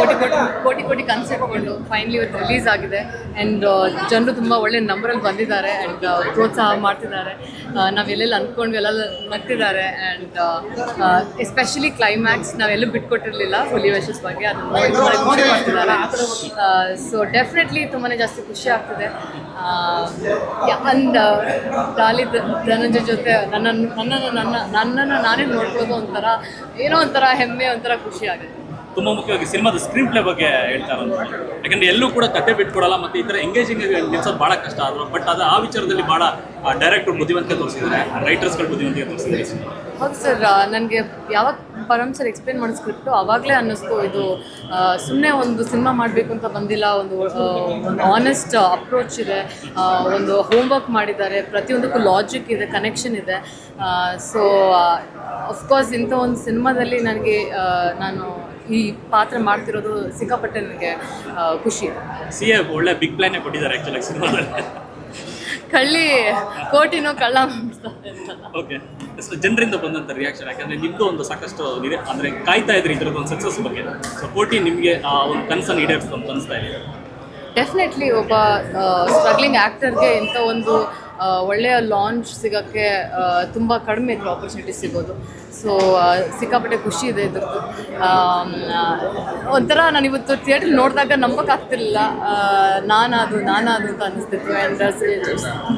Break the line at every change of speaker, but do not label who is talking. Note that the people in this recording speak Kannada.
ಕೋಟಿ ಕೋಟಿ ಕೋಟಿ ಕೋಟಿ ಕನ್ಸೆಪ್ಟ್ ಇಟ್ಕೊಂಡು ಫೈನಲಿ ಇವತ್ತು ರಿಲೀಸ್ ಆಗಿದೆ. ಆ್ಯಂಡ್ ಜನರು ತುಂಬ ಒಳ್ಳೆ ನಂಬರಲ್ಲಿ ಬಂದಿದ್ದಾರೆ ಆ್ಯಂಡ್ ಪ್ರೋತ್ಸಾಹ ಮಾಡ್ತಿದ್ದಾರೆ. ನಾವು ಎಲ್ಲೆಲ್ಲಿ ಅಂದ್ಕೊಂಡು ಎಲ್ಲ ನಗ್ತಿದ್ದಾರೆ ಆ್ಯಂಡ್ ಎಸ್ಪೆಷಲಿ ಕ್ಲೈಮ್ಯಾಕ್ಸ್ ನಾವೆಲ್ಲೂ ಬಿಟ್ಕೊಟ್ಟಿರಲಿಲ್ಲ ಹುಲಿ ವೇಷಸ್ ಬಗ್ಗೆ. ಅದನ್ನು ಸೊ ಡೆಫಿನೆಟ್ಲಿ ತುಂಬಾ ಜಾಸ್ತಿ ಖುಷಿ ಆಗ್ತಿದೆ. ಅಂಡ್ ಗಾಲಿ ಧನಂಜಯ ಜೊತೆ ನನ್ನನ್ನು ನನ್ನನ್ನು, ನನ್ನ, ನನ್ನನ್ನು ನಾನೇ ನೋಡ್ಬೋದು ಒಂಥರ ಏನೋ ಒಂಥರ ಹೆಮ್ಮೆ, ಒಂಥರ ಖುಷಿ ಆಗುತ್ತೆ.
ತುಂಬಾ ಮುಖ್ಯವಾಗಿ ಸಿನಿಮಾದ ಸ್ಕ್ರೀನ್ ಪ್ಲೇ ಬಗ್ಗೆ ಹೇಳ್ತಾರೆ ಅಂತ ಯಾಕಂದ್ರೆ ಎಲ್ಲೂ ಕೂಡ ಕತೆ ಬಿಟ್ಕೊಡಲ್ಲ ಮತ್ತೆ ಈ ಥರ ಎಂಗೇಜಿಂಗ್ ನಿಲ್ಸೋದು ಬಹಳ ಕಷ್ಟ ಆದ್ರು ಬಟ್ ಅದು ಆ ವಿಚಾರದಲ್ಲಿ ಬಹಳ ಡೈರೆಕ್ಟರ್ ಬುದ್ಧಿವಂತಿಕೆ ತೋರಿಸಿದ್ದಾರೆ ರೈಟರ್ಸ್ಗಳು ಬುದ್ಧಿವಂತಿಕೆ ತೋರಿಸಿದ್ದಾರೆ
ಹೌದು ಸರ್ ನನಗೆ ಯಾವಾಗ ಪರಮ್ ಸರ್ ಎಕ್ಸ್ಪ್ಲೇನ್ ಮಾಡೋ ಸ್ಕ್ರಿಪ್ಟು ಆವಾಗಲೇ ಅನ್ನಿಸ್ತು, ಇದು ಸುಮ್ಮನೆ ಒಂದು ಸಿನಿಮಾ ಮಾಡಬೇಕು ಅಂತ ಬಂದಿಲ್ಲ, ಒಂದು ಒಂದು ಆನೆಸ್ಟ್ ಅಪ್ರೋಚ್ ಇದೆ ಒಂದು ಒಂದು ಹೋಮ್ವರ್ಕ್ ಮಾಡಿದ್ದಾರೆ, ಪ್ರತಿಯೊಂದಕ್ಕೂ ಲಾಜಿಕ್ ಇದೆ ಕನೆಕ್ಷನ್ ಇದೆ ಸೊ ಅಫ್ಕೋರ್ಸ್ ಇಂಥ ಒಂದು ಸಿನಿಮಾದಲ್ಲಿ ನನಗೆ ನಾನು ಈ ಪಾತ್ರ ಮಾಡ್ತಿರೋದು ಸಿಕ್ಕಾಪಟ್ಟೆ ನನಗೆ ಖುಷಿ.
ಸಿ ಎ ಒಳ್ಳೆ ಬಿಗ್ ಪ್ಲಾನೇ ಕೊಟ್ಟಿದ್ದಾರೆ ಆ್ಯಕ್ಚುಲಿ ಸಿನಿಮಾದಲ್ಲಿ.
ಕಳ್ಳಿ ಕೋಟಿನೂ ಕಳ್ಳ ಮಾಡ್ತಾರೆ ಅಂತ.
ಓಕೆ ಜನರಿಂದ ಬಂದಂತ ರಿಯಾಕ್ಷನ್ ಯಾಕಂದ್ರೆ ನಿಮ್ಮದು ಒಂದು ಸಾಕಷ್ಟು ನಿರೆ ಅಂದ್ರೆ ಕಾಯ್ತಾ ಇದ್ರಿ ಇದ್ರದ್ದು ಒಂದು ಸಕ್ಸಸ್ ಬಗ್ಗೆ. ಸೊ ಕೋಟಿ ನಿಮಗೆ ಆ ಒಂದು ಕನ್ಸನ್ ಈಡೇರಿಸ್ತು ಅಂತ ಅನಿಸ್ತಾ ಇದೆ.
ಡೆಫಿನೆಟ್ಲಿ ಒಬ್ಬ ಸ್ಟ್ರಗ್ಲಿಂಗ್ ಆ್ಯಕ್ಟರ್ಗೆ ಇಂಥ ಒಂದು ಒಳ್ಳೆಯ ಲಾಂಚ್ ಸಿಗೋಕ್ಕೆ ತುಂಬ ಕಡಿಮೆ ಇತ್ತು ಆಪರ್ಚುನಿಟಿ ಸಿಗೋದು. ಸೊ ಸಿಕ್ಕಾಪಟ್ಟೆ ಖುಷಿ ಇದೆ ಇದ್ರದ್ದು. ಒಂಥರ ನಾನು ಇವತ್ತು ಥಿಯೇಟ್ರ್ ನೋಡಿದಾಗ ನಂಬೋಕ್ಕಾಗ್ತಿರ್ಲಿಲ್ಲ ನಾನಾದು ನಾನಾದು ಅಂತ ಅನಿಸ್ತಿತ್ತು. ಆ್ಯಂಡ್